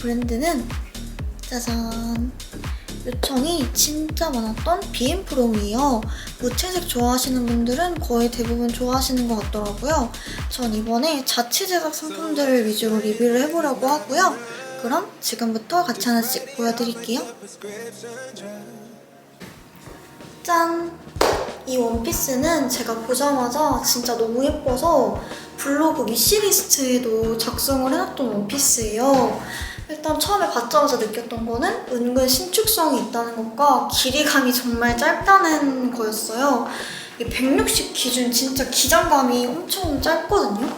브랜드는 짜잔. 요청이 진짜 많았던 BM 프롬이에요. 무채색 좋아하시는 분들은 거의 대부분 좋아하시는 것 같더라고요. 전 이번에 자체 제작 상품들을 위주로 리뷰를 해보려고 하고요. 그럼 지금부터 같이 하나씩 보여드릴게요. 짠! 이 원피스는 제가 보자마자 진짜 너무 예뻐서 블로그 위시리스트에도 작성을 해놨던 원피스예요. 일단 처음에 받자마자 느꼈던 거는 은근 신축성이 있다는 것과 길이감이 정말 짧다는 거였어요. 160 기준 진짜 기장감이 엄청 짧거든요.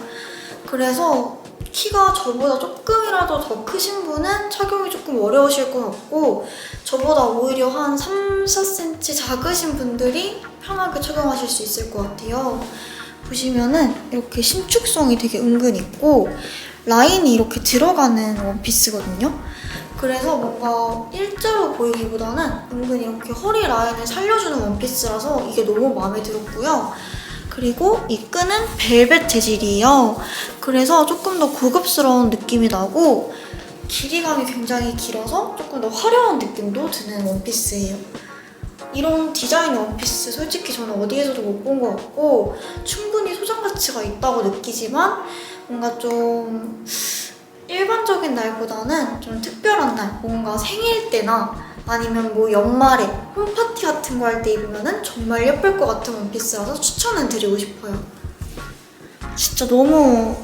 그래서 키가 저보다 조금이라도 더 크신 분은 착용이 조금 어려우실 것 같고 저보다 오히려 한 3, 4cm 작으신 분들이 편하게 착용하실 수 있을 것 같아요. 보시면은 이렇게 신축성이 되게 은근 있고 라인이 이렇게 들어가는 원피스거든요. 그래서 뭔가 일자로 보이기보다는 은근 이렇게 허리 라인을 살려주는 원피스라서 이게 너무 마음에 들었고요. 그리고 이 끈은 벨벳 재질이에요. 그래서 조금 더 고급스러운 느낌이 나고 길이감이 굉장히 길어서 조금 더 화려한 느낌도 드는 원피스예요. 이런 디자인 원피스 솔직히 저는 어디에서도 못 본 것 같고 충분히 소장 가치가 있다고 느끼지만 뭔가 좀 일반적인 날보다는 좀 특별한 날 뭔가 생일 때나 아니면 뭐 연말에 홈파티 같은 거 할 때 입으면 정말 예쁠 것 같은 원피스라서 추천은 드리고 싶어요. 진짜 너무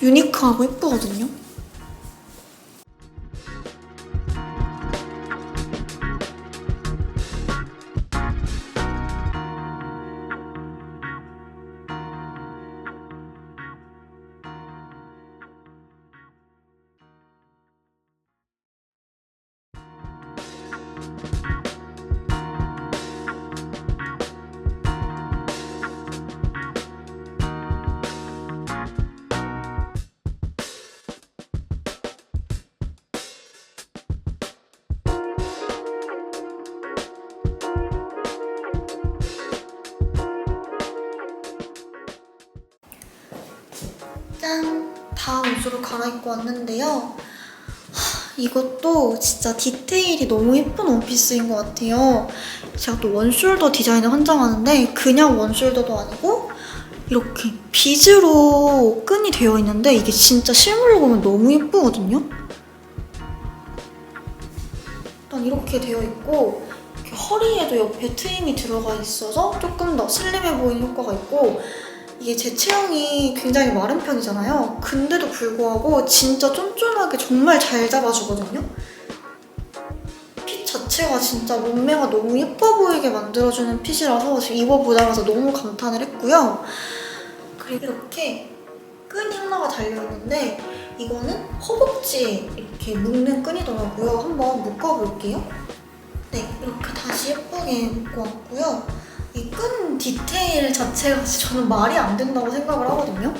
유니크하고 예쁘거든요. 짠! 다음 옷으로 갈아입고 왔는데요. 하, 이것도 진짜 디테일이 너무 예쁜 원피스인 것 같아요. 제가 또 원숄더 디자인을 환장하는데 그냥 원숄더도 아니고 이렇게 비즈로 끈이 되어 있는데 이게 진짜 실물로 보면 너무 예쁘거든요. 일단 이렇게 되어 있고 허리에도 옆에 트임이 들어가 있어서 조금 더 슬림해 보이는 효과가 있고 이게 제 체형이 굉장히 마른 편이잖아요. 근데도 불구하고 진짜 쫀쫀하게 정말 잘 잡아주거든요. 핏 자체가 진짜 몸매가 너무 예뻐 보이게 만들어주는 핏이라서 지금 입어보자마자 너무 감탄을 했고요. 그리고 이렇게 끈이 하나가 달려있는데 이거는 허벅지에 이렇게 묶는 끈이더라고요. 한번 묶어볼게요. 네, 이렇게 다시 예쁘게 묶어왔고요. 이 끈 디테일 자체가 저는 말이 안 된다고 생각을 하거든요.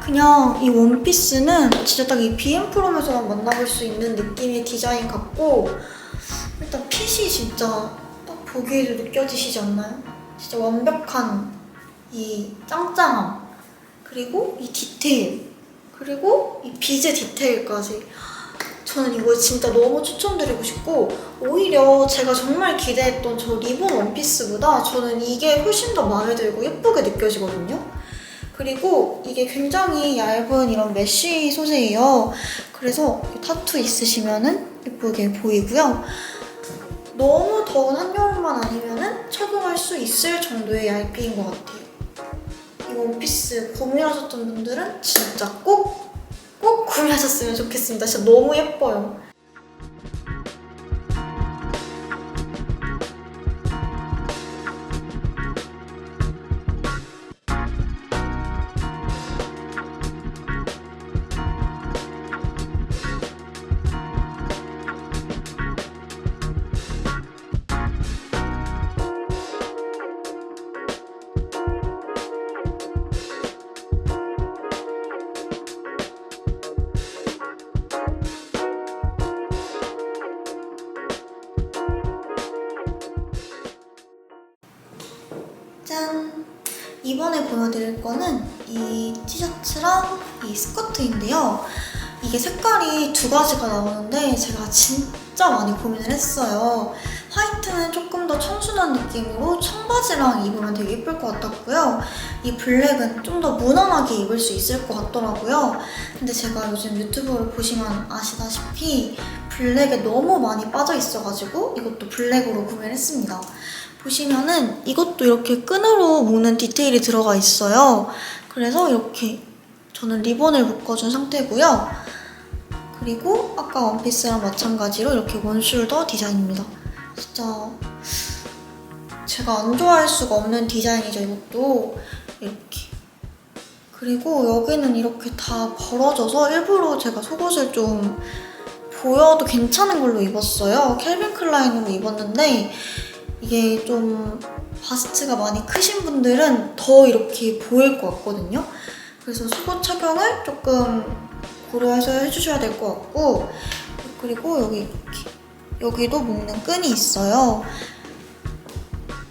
그냥 이 원피스는 진짜 딱 이 BM 프롬에서만 만나볼 수 있는 느낌의 디자인 같고 일단 핏이 진짜 딱 보기에도 느껴지시지 않나요? 진짜 완벽한 이 짱짱함 그리고 이 디테일 그리고 이 비즈 디테일까지 저는 이거 진짜 너무 추천드리고 싶고 오히려 제가 정말 기대했던 저 리본 원피스보다 저는 이게 훨씬 더 마음에 들고 예쁘게 느껴지거든요. 그리고 이게 굉장히 얇은 이런 메쉬 소재예요. 그래서 타투 있으시면은 예쁘게 보이고요. 너무 더운 한여름만 아니면은 착용할 수 있을 정도의 얇기인 것 같아요. 이 원피스 고민하셨던 분들은 진짜 꼭, 꼭 구매하셨으면 좋겠습니다. 진짜 너무 예뻐요. 이번에 보여드릴 거는 이이 티셔츠랑 이 스커트인데요. 이게 색깔이 두 가지가 나오는데 제가 진짜 많이 고민을 했어요. 화이트는 조금 더 청순한 느낌으로 청바지랑 입으면 되게 예쁠 것 같았고요. 이 블랙은 좀 더 무난하게 입을 수 있을 것 같더라고요. 근데 제가 요즘 유튜브를 보시면 아시다시피 블랙에 너무 많이 빠져 있어가지고 이것도 블랙으로 구매를 했습니다. 보시면은 이것도 이렇게 끈으로 묶는 디테일이 들어가 있어요. 그래서 이렇게 저는 리본을 묶어준 상태고요. 그리고 아까 원피스랑 마찬가지로 이렇게 원숄더 디자인입니다. 진짜 제가 안 좋아할 수가 없는 디자인이죠, 이것도. 이렇게. 그리고 여기는 이렇게 다 벌어져서 일부러 제가 속옷을 좀 보여도 괜찮은 걸로 입었어요. 캘빈 클라인으로 입었는데 이게 좀 바스트가 많이 크신 분들은 더 이렇게 보일 것 같거든요. 그래서 속옷 착용을 조금 고려해서 해주셔야 될 것 같고 그리고 여기 이렇게 여기도 묶는 끈이 있어요.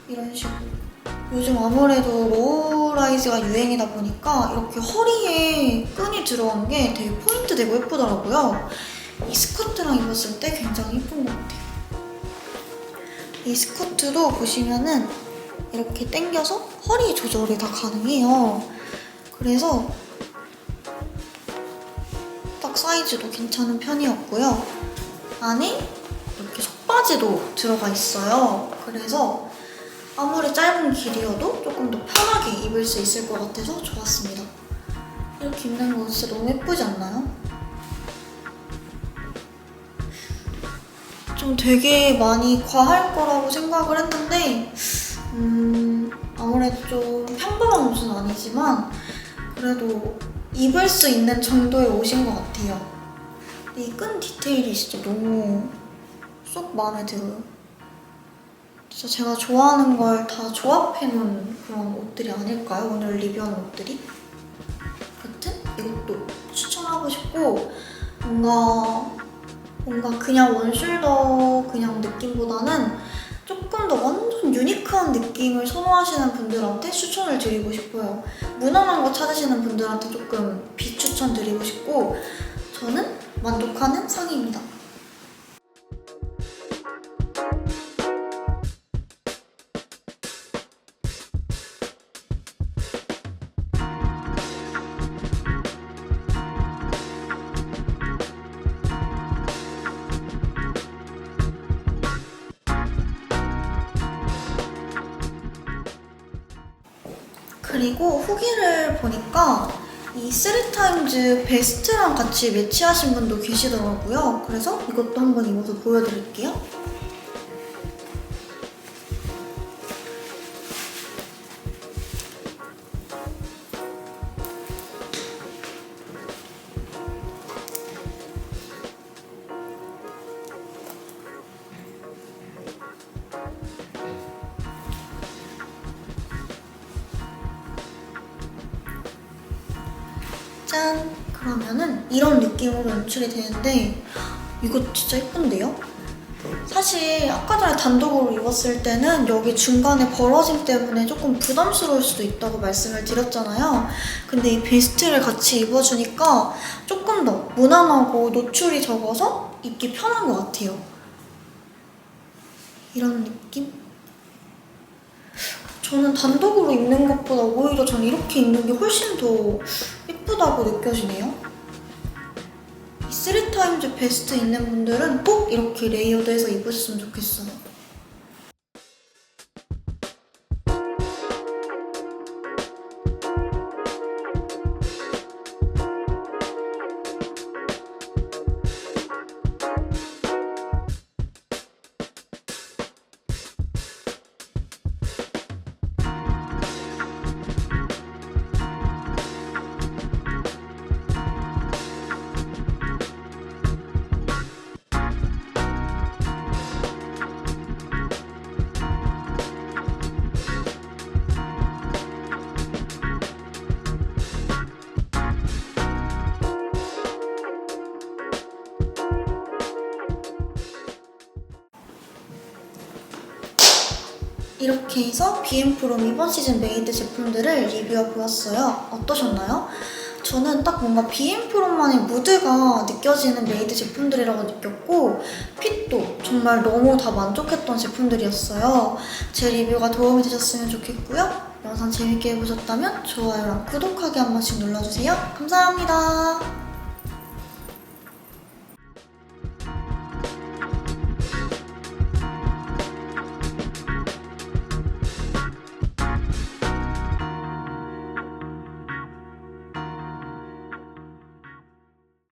이런 식으로 요즘 아무래도 로우라이즈가 유행이다 보니까 이렇게 허리에 끈이 들어간 게 되게 포인트 되고 예쁘더라고요. 이 스커트랑 입었을 때 굉장히 예쁜 것 같아요. 이 스커트도 보시면은 이렇게 당겨서 허리 조절이 다 가능해요. 그래서 딱 사이즈도 괜찮은 편이었고요. 안에 이렇게 속바지도 들어가 있어요. 그래서 아무리 짧은 길이어도 조금 더 편하게 입을 수 있을 것 같아서 좋았습니다. 이렇게 입는 거 진짜 너무 예쁘지 않나요? 좀 되게 많이 과할 거라고 생각을 했는데 음, 아무래도 좀 평범한 옷은 아니지만 그래도 입을 수 있는 정도의 옷인 것 같아요. 이 끈 디테일이 진짜 너무 쏙 마음에 들어요. 진짜 제가 좋아하는 걸 다 조합해 놓은 그런 옷들이 아닐까요? 오늘 리뷰하는 옷들이? 여튼 이것도 추천하고 싶고 뭔가 뭔가 그냥 원숄더 그냥 느낌보다는 조금 더 완전 유니크한 느낌을 선호하시는 분들한테 추천을 드리고 싶어요. 무난한 거 찾으시는 분들한테 조금 비추천 드리고 싶고 저는 만족하는 상의입니다. 그리고 후기를 보니까 이 3타임즈 베스트랑 같이 매치하신 분도 계시더라고요. 그래서 이것도 한번 입어서 보여드릴게요. 그러면은 이런 느낌으로 연출이 되는데 이거 진짜 예쁜데요? 사실 아까 전에 단독으로 입었을 때는 여기 중간에 벌어짐 때문에 조금 부담스러울 수도 있다고 말씀을 드렸잖아요. 근데 이 베스트를 같이 입어주니까 조금 더 무난하고 노출이 적어서 입기 편한 것 같아요. 이런 느낌? 저는 단독으로 입는 것보다 오히려 전 이렇게 입는 게 훨씬 더 예쁘다고 느껴지네요. 이 3타임즈 베스트 있는 분들은 꼭 이렇게 레이어드해서 입으셨으면 좋겠어요. 이렇게 해서 비앤프롬 이번 시즌 메이드 제품들을 리뷰해 보았어요. 어떠셨나요? 저는 딱 뭔가 비앤프롬만의 무드가 느껴지는 메이드 제품들이라고 느꼈고 핏도 정말 너무 다 만족했던 제품들이었어요. 제 리뷰가 도움이 되셨으면 좋겠고요. 영상 재밌게 보셨다면 좋아요랑 구독하기 한 번씩 눌러주세요. 감사합니다.